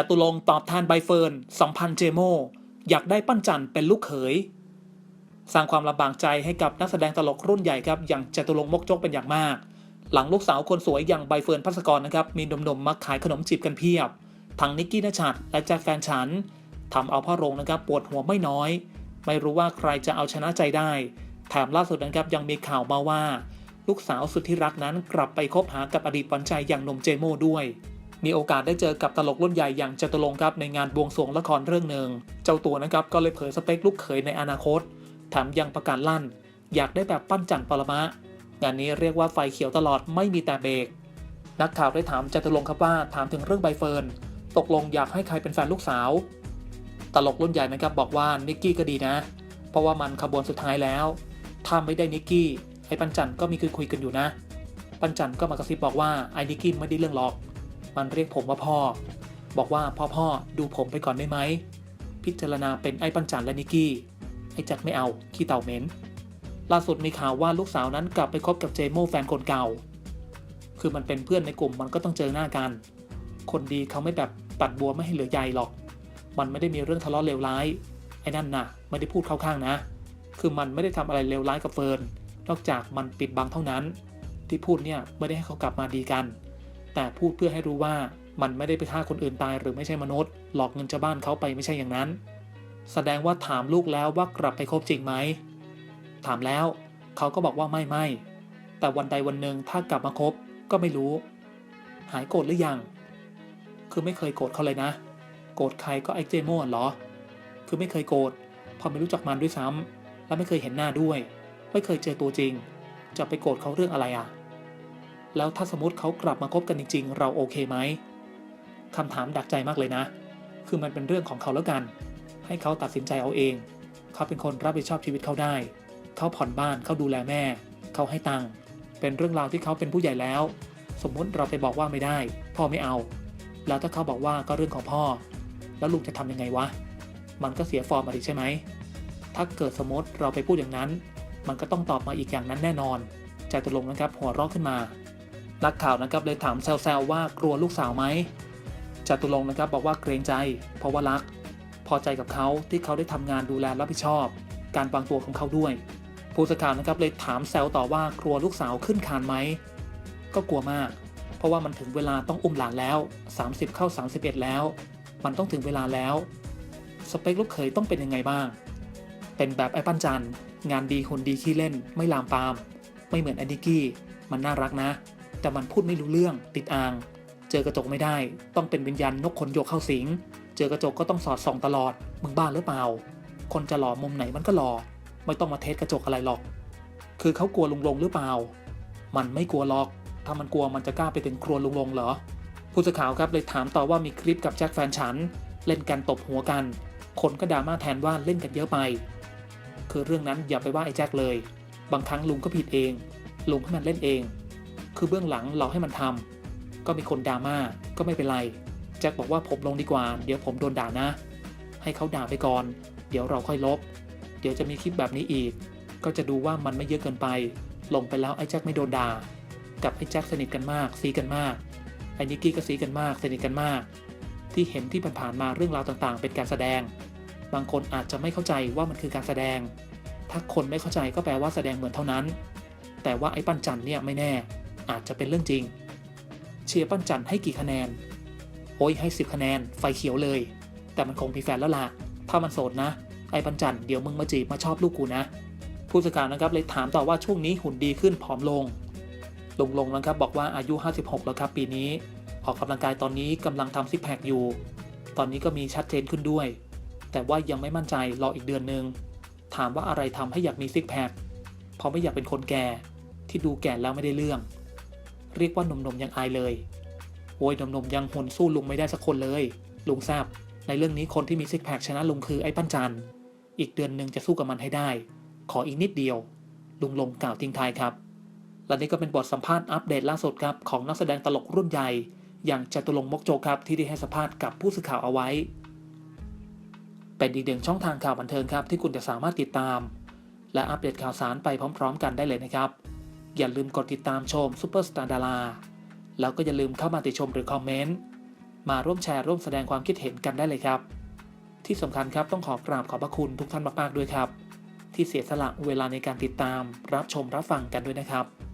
จตุรงตอบแทนใบเฟิร์นสัมพันธ์เจโม อยากได้ปั้นจันเป็นลูกเขย สร้างความลำบากใจให้กับนักแสดงตลกรุ่นใหญ่ครับอย่างจตุรงมกจกเป็นอย่างมาก หลังลูกสาวคนสวยอย่างใบเฟิร์นพัสกรนะครับมีหนุ่มๆมาขายขนมจีบกันเพียบ ทั้งนิกกี้นชัดและแจ็คแฟนฉันทำเอาพ่อโรงนะครับปวดหัวไม่น้อย ไม่รู้ว่าใครจะเอาชนะใจได้ แถมล่าสุดนะครับยังมีข่าวมาว่า ลูกสาวสุดที่รักนั้นกลับไปคบหากับอดีตหวันใจอย่างหนุ่มเจโมด้วย มีโอกาสได้เจอกับตลกรุ่นใหญ่อย่างจตุรงค์ครับในงานบวงสรวงละครเรื่องหนึ่ง เจ้าตัวนะครับก็เลยเผยสเปคลูกเขยในอนาคตแถมยังประกาศลั่น อยากได้แบบปั้นจันปรมะ งานนี้เรียกว่าไฟเขียวตลอดไม่มีแต่เบรก นักข่าวได้ถามจตุรงค์ครับว่าถามถึงเรื่องใบเฟิร์นตกลงอยากให้ใครเป็นแฟนลูกสาว ตลกรุ่นใหญ่นะครับบอกว่านิกกี้ก็ดีนะ เพราะว่ามันขบวนสุดท้ายแล้ว ถ้าไม่ได้นิกกี้ไอ้ปันจันก็มีคุยคุยกันอยู่นะ ปันจันก็มากระซิบบอกว่าไอ้นิกกี้ไม่ได้เรื่องหรอก มันเรียกผมว่าพ่อ บอกว่าพ่อพ่อดูผมไปก่อนได้ไหม พิจารณาเป็นไอ้ปันจันและนิกกี้ ไอ้แจ็คไม่เอา ขี้เต่าเหม็น ล่าสุดมีข่าวว่าลูกสาวนั้นกลับไปคบกับเจโมแฟนคนเก่า คือมันเป็นเพื่อนในกลุ่มมันก็ต้องเจอหน้ากัน คนดีเขาไม่แบบตัดบัวไม่ให้เหลือใยหรอก มันไม่ได้มีเรื่องทะเลาะเลวร้าย ไอ้นั่นน่ะ ไม่ได้พูดเข้าข้างนะ คือมันไม่ได้ทำอะไรเลวร้ายกับเฟิร์น นอกจากมันปิดบังเท่านั้น ที่พูดเนี่ยไม่ได้ให้เขากลับมาดีกัน แต่พูดเพื่อให้รู้ว่ามันไม่ได้ไปฆ่าคนอื่นตายหรือไม่ใช่มนุษย์ หลอกเงินชาวบ้านเขาไปไม่ใช่อย่างนั้น แสดงว่าถามลูกแล้วว่ากลับไปคบจริงไหม ถามแล้ว เขาก็บอกว่าไม่ไม่ แต่วันใดวันหนึ่งถ้ากลับมาคบก็ไม่รู้ หายโกรธหรือยัง คือไม่เคยโกรธเขาเลยนะ โกรธใครก็ไอ้เจโม่เหรอ คือไม่เคยโกรธเพอไม่รู้จักมันด้วยซ้ำและไม่เคยเห็นหน้าด้วย ไม่เคยเจอตัวจริง จะไปโกรธเขาเรื่องอะไรอะ แล้วถ้าสมมติเขากลับมาคบกันจริง ๆ เราโอเคไหมคำถามดักใจมากเลยนะ คือมันเป็นเรื่องของเขาแล้วกัน ให้เขาตัดสินใจเอาเอง เขาเป็นคนรับผิดชอบชีวิตเขาได้ เขาผ่อนบ้านเขาดูแลแม่ เขาให้ตังค์เป็นเรื่องราวที่เขาเป็นผู้ใหญ่แล้ว สมมุติเราไปบอกว่าไม่ได้ พ่อไม่เอา แล้วถ้าเขาบอกว่าก็เรื่องของพ่อ แล้วลุงจะทำยังไงวะ มันก็เสียฟอร์มมาดิใช่ไหม ถ้าเกิดสมมติเราไปพูดอย่างนั้น มันก็ต้องตอบมาอีกอย่างนั้นแน่นอน ใจตุรงนะครับหัวเราะขึ้นมา นักข่าวนะครับเลยถามแซวๆว่ากลัวลูกสาวไหมจตุรงค์นะครับบอกว่าเกรงใจ เพราะว่ารัก พอใจกับเขาที่เขาได้ทำงานดูแลรับผิดชอบ การวางตัวของเขาด้วย ผู้สื่อข่าวนะครับเลยถามแซวต่อว่ากลัวลูกสาวขึ้นคานไหมก็กลัวมาก เพราะว่ามันถึงเวลาต้องอุ้มหลานแล้ว 30 เข้า 31 แล้ว มันต้องถึงเวลาแล้ว สเปคลูกเขยต้องเป็นยังไงบ้าง เป็นแบบไอ้ปั้นจันงานดีคนดีขี้เล่นไม่ลามปาม ไม่เหมือนแอนดิกี้ มันน่ารักนะ แต่มันพูดไม่รู้เรื่องติดอ่าง เจอกระจกไม่ได้ ต้องเป็นวิญญาณนกขนโยกเข้าสิง เจอกระจกก็ต้องสอดส่องตลอด มึงบ้าหรือเปล่า คนจะหล่อมุมไหนมันก็หล่อ ไม่ต้องมาเทสกระจกอะไรหรอก คือเขากลัวลุงลงหรือเปล่า มันไม่กลัวหรอก ถ้ามันกลัวมันจะกล้าไปถึงครัวลุงลงเหรอ ผู้สื่อข่าวครับเลยถามต่อว่ามีคลิปกับแจ็คแฟนฉัน เล่นกันตบหัวกัน คนก็ด่าม่าแทนว่าเล่นกันเยอะไป คือเรื่องนั้นอย่าไปว่าไอ้แจ็คเลย บางครั้งลุงก็ผิดเอง ลุงให้มันเล่นเอง คือเบื้องหลังเราให้มันทำก็มีคนด่ามาก็ไม่เป็นไรแจ็คบอกว่าผมลงดีกว่า เดี๋ยวผมโดนด่านะ ให้เขาด่าไปก่อน เดี๋ยวเราค่อยลบ เดี๋ยวจะมีคลิปแบบนี้อีก ก็จะดูว่ามันไม่เยอะเกินไป ลงไปแล้วไอ้แจ็คไม่โดนด่า กับไอ้แจ็คสนิทกันมากซีกันมาก ไอ้นิกกี้ก็ซีกันมากสนิทกันมาก ที่เห็นที่ผ่านๆมาเรื่องราวต่างๆ เป็นการแสดง บางคนอาจจะไม่เข้าใจว่ามันคือการแสดง ถ้าคนไม่เข้าใจก็แปลว่าแสดงเหมือนเท่านั้น แต่ว่าไอ้ปั้นจันเนี่ยไม่แน่ อาจจะเป็นเรื่องจริง เชียร์ปั้นจันให้กี่คะแนน โอ้ยให้ 10 คะแนน ไฟเขียวเลย แต่มันคงมีแฟนแล้วล่ะ ถ้ามันโสดนะ ไอ้ปั้นจันเดี๋ยวมึงมาจีบมาชอบลูกกูนะ ผู้สื่อข่าวนะครับเลยถามต่อว่าช่วงนี้หุ่นดีขึ้นผอมลง ลงลงนะครับบอกว่าอายุ 56 แล้วครับปีนี้ ออกกำลังกายตอนนี้กำลังทำซิกแพคอยู่ ตอนนี้ก็มีชัดเจนขึ้นด้วย แต่ว่ายังไม่มั่นใจรออีกเดือนหนึ่งถามว่าอะไรทำให้อยากมีซิกแพคเพราะไม่อยากเป็นคนแก่ที่ดูแก่แล้วไม่ได้เรื่อง เรียกว่าหนุ่มๆยังอายเลยโอ้ยหนุ่มๆยังหุ่นสู้ลุงไม่ได้สักคนเลย ลุงทราบ ในเรื่องนี้คนที่มีซิกแพคชนะลุงคือไอ้ปั้นจันอีกเดือนหนึ่งจะสู้กับมันให้ได้ ขออีกนิดเดียว ลุงลงกล่าวทิ้งท้ายครับ และนี่ก็เป็นบทสัมภาษณ์อัปเดตล่าสุดครับของนักแสดงตลกรุ่นใหญ่ อย่างจตุรงค์มกโจครับที่ได้ให้สัมภาษณ์กับผู้สื่อข่าวเอาไว้ เป็นอีกหนึ่งช่องทางข่าวบันเทิงครับที่คุณจะสามารถติดตาม และอัปเดตข่าวสารไปพร้อม ๆ กันได้เลยนะครับ อย่าลืมกดติดตามชมซูเปอร์สตาร์ดาราแล้วก็อย่าลืมเข้ามาติชมหรือคอมเมนต์มาร่วมแชร์ร่วมแสดงความคิดเห็นกันได้เลยครับ ที่สำคัญครับต้องขอกราบขอบพระคุณทุกท่านมากๆด้วยครับ ที่เสียสละเวลาในการติดตามรับชมรับฟังกันด้วยนะครับ